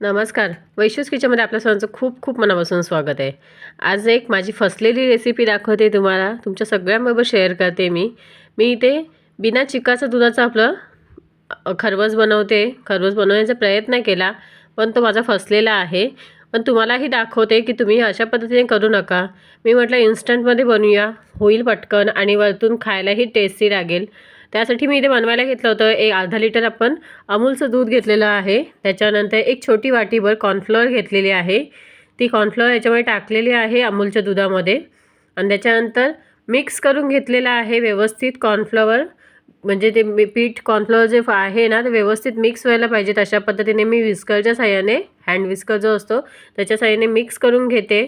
नमस्कार. वैशूस किचनमध्ये आपल्या सर्वांचं खूप खूप मनापासून स्वागत आहे. आज एक माझी फसलेली रेसिपी दाखवते तुम्हाला. तुमच्या सगळ्यांबरोबर शेअर करते मी. मी इथे बिना चिकाचं दुधाचं आपलं अ, खरवस बनवते. खरवस बनवण्याचा प्रयत्न केला पण तो माझा फसलेला आहे. पण तुम्हालाही दाखवते की तुम्ही अशा पद्धतीने करू नका. मी म्हटलं इन्स्टंटमध्ये बनवूया. होईल पटकन आणि वरतून खायलाही टेस्टी लागेल. त्यासाठी मी इथे बनवायला घेतलं होतं. एक अर्धा लिटर आपण अमूलचं दूध घेतलेलं आहे. त्याच्यानंतर एक छोटी वाटीभर कॉर्नफ्लोअर घेतलेली आहे. ती कॉर्नफ्लॉवर याच्यामध्ये टाकलेली आहे अमूलच्या दुधामध्ये. आणि त्याच्यानंतर मिक्स करून घेतलेलं आहे व्यवस्थित कॉर्नफ्लॉवर म्हणजे ते पीठ कॉर्नफ्लॉवर जे आहे ना ते व्यवस्थित मिक्स व्हायला पाहिजेत अशा पद्धतीने मी विस्करच्या साह्याने हँड विस्कर जो असतो त्याच्या साह्याने मिक्स करून घेते.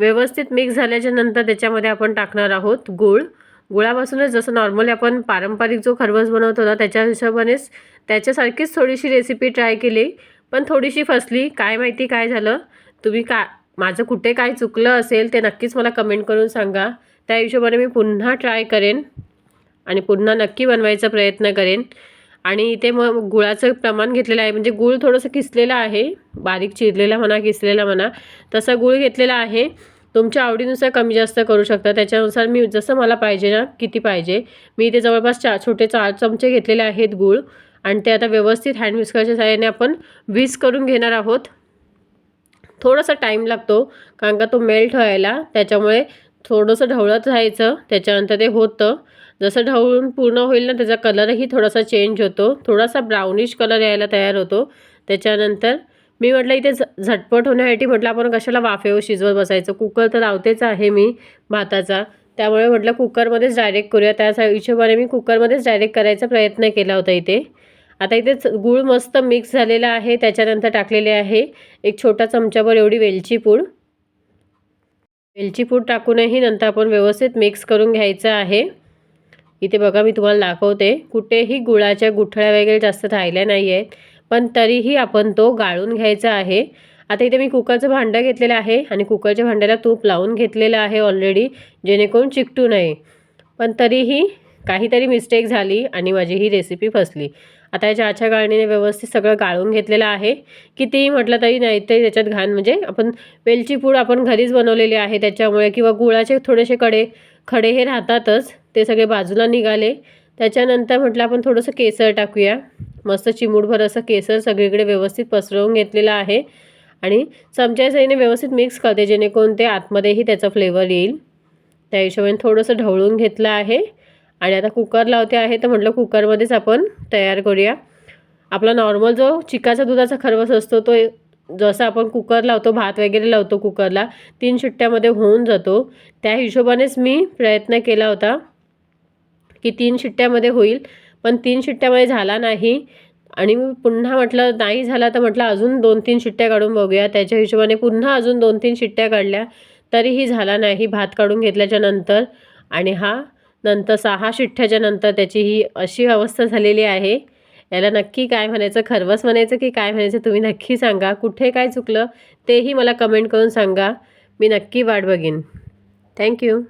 व्यवस्थित मिक्स झाल्याच्यानंतर त्याच्यामध्ये आपण टाकणार आहोत गूळ. गुळापासूनच जसं नॉर्मली आपण पारंपरिक जो खरवस बनवतो ना त्याच्या हिशोबानेच त्याच्यासारखीच थोडीशी रेसिपी ट्राय केली. पण थोडीशी फसली. काय माहिती काय झालं? तुम्ही का माझं कुठे काय चुकलं असेल ते नक्कीच मला कमेंट करून सांगा. त्या हिशोबाने मी पुन्हा ट्राय करेन आणि पुन्हा नक्की बनवायचा प्रयत्न करेन. आणि इथे मग गुळाचं प्रमाण घेतलेलं आहे. म्हणजे गूळ थोडंसं किसलेलं आहे. बारीक चिरलेला म्हणा किसलेला म्हणा तसा गूळ घेतलेला आहे. तुमच्या आवडीनुसार कमी जास्त करू शकता. त्याच्यानुसार मी जसं मला पाहिजे ना किती पाहिजे. मी इथे जवळपास चार छोटे चार चमचे घेतलेले आहेत गूळ. आणि ते आता व्यवस्थित हँड विस्करच्या सहाय्याने आपण वीस करून घेणार आहोत. थोडासा टाईम लागतो कारण का तो मेल्ट व्हायला. त्याच्यामुळे थोडंसं ढवळत राहायचं. त्याच्यानंतर ते होतं. जसं ढवळून पूर्ण होईल ना त्याचा कलरही थोडासा चेंज होतो. थोडासा ब्राउनिश कलर यायला तयार होतो. त्याच्यानंतर मी म्हटलं इथे झ झटपट होण्यासाठी म्हटलं आपण कशाला वाफेवर शिजवत बसायचं? कुकर तर लावतेच आहे मी भाताचा. त्यामुळे म्हटलं कुकरमध्येच डायरेक्ट करूया. त्या हिशोबाने मी कुकरमध्येच डायरेक्ट करायचा प्रयत्न केला होता इथे. आता इथे गूळ मस्त मिक्स झालेला आहे त्याच्यानंतर टाकलेले आहे एक छोटा चमचाभर एवढी वेलची पूड. वेलची पूड टाकूनही नंतर आपण व्यवस्थित मिक्स करून घ्यायचं आहे. इथे बघा मी तुम्हाला दाखवते. कुठेही गुळाच्या गुठळ्या वगैरे जास्त राहिल्या नाही आहेत पण तरीही आपण तो गाळून घ्यायचा आहे. आता इथे मी कुकरचं भांडं घेतलेलं आहे आणि कुकरच्या भांड्याला तूप लावून घेतलेलं आहे ऑलरेडी जेणेकरून चिकटू नये. पण तरीही काहीतरी मिस्टेक झाली आणि माझी ही रेसिपी फसली. आता या चहाच्या गाळणीने व्यवस्थित सगळं गाळून घेतलेलं आहे. कितीही म्हटलं तरी नाही ते त्याच्यात घाण म्हणजे आपण वेलची पूड आपण घरीच बनवलेली आहे त्याच्यामुळे किंवा गुळाचे थोडेसे कडे खडे हे राहतातच ते सगळे बाजूला निघाले. त्याच्यानंतर म्हटलं आपण थोडंसं केसर टाकूया. मस्त चिमूटभर असं केसर सगळीकडे व्यवस्थित पसरवून घेतलेलं आहे. आणि चमच्या साईने व्यवस्थित मिक्स करते जेणेकरून ते आतमध्येही त्याचा फ्लेवर येईल. त्या हिशोबाने थोडंसं ढवळून घेतलं आहे. आणि आता कुकर लावते आहे तर म्हटलं कुकरमध्येच आपण तयार करूया. आपला नॉर्मल जो चिकाचा दुधाचा खरवस असतो तो जसं आपण कुकर लावतो भात वगैरे लावतो कुकरला तीन शिट्ट्यामध्ये होऊन जातो. त्या हिशोबानेच मी प्रयत्न केला होता की तीन शिट्ट्यामध्ये होईल. पण तीन शिट्ट्यामध्ये झाला नाही. आणि मी पुन्हा म्हटलं नाही झाला तर म्हटलं अजून दोन तीन शिट्ट्या काढून बघूया. त्याच्या हिशोबाने पुन्हा अजून दोन तीन शिट्ट्या काढल्या तरीही झाला नाही. भात काढून घेतल्याच्या नंतर आणि हा नंतर सहा शिट्ट्याच्या नंतर त्याची ही अशी अवस्था झालेली आहे. याला नक्की काय म्हणायचं? खरवस म्हणायचं की काय म्हणायचं? तुम्ही नक्की सांगा. कुठे काय चुकलं तेही मला कमेंट करून सांगा. मी नक्की वाट बघीन. थँक्यू